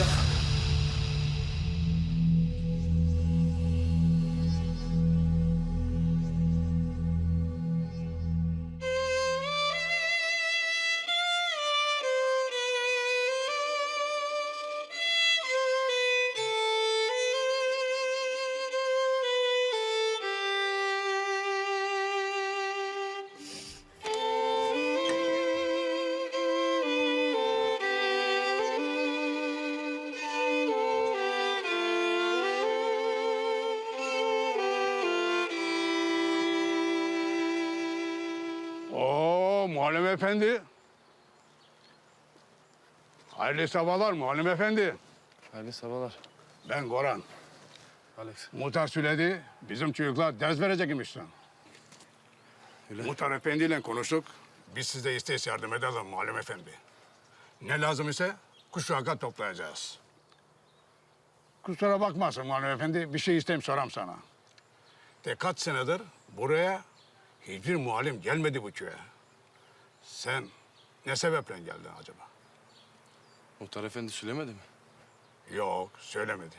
Just Muharrem Efendi. Hayırlı sabahlar Muharrem Efendi. Hayırlı sabahlar. Ben Goran. Alex. Muhtar söyledi, bizim çocuklar ders verecek imişsin. Öyle. Muhtar Efendi ile konuştuk. Biz size isteyiz yardım edelim Muharrem Efendi. Ne lazım ise kuşağı toplayacağız. Kusura bakmasın Muharrem Efendi, bir şey isteyeyim soram sana. De kaç senedir buraya hiçbir muallim gelmedi bu köye. Sen ne sebeple geldin acaba? Muhtar efendi söylemedi mi? Yok, söylemedi.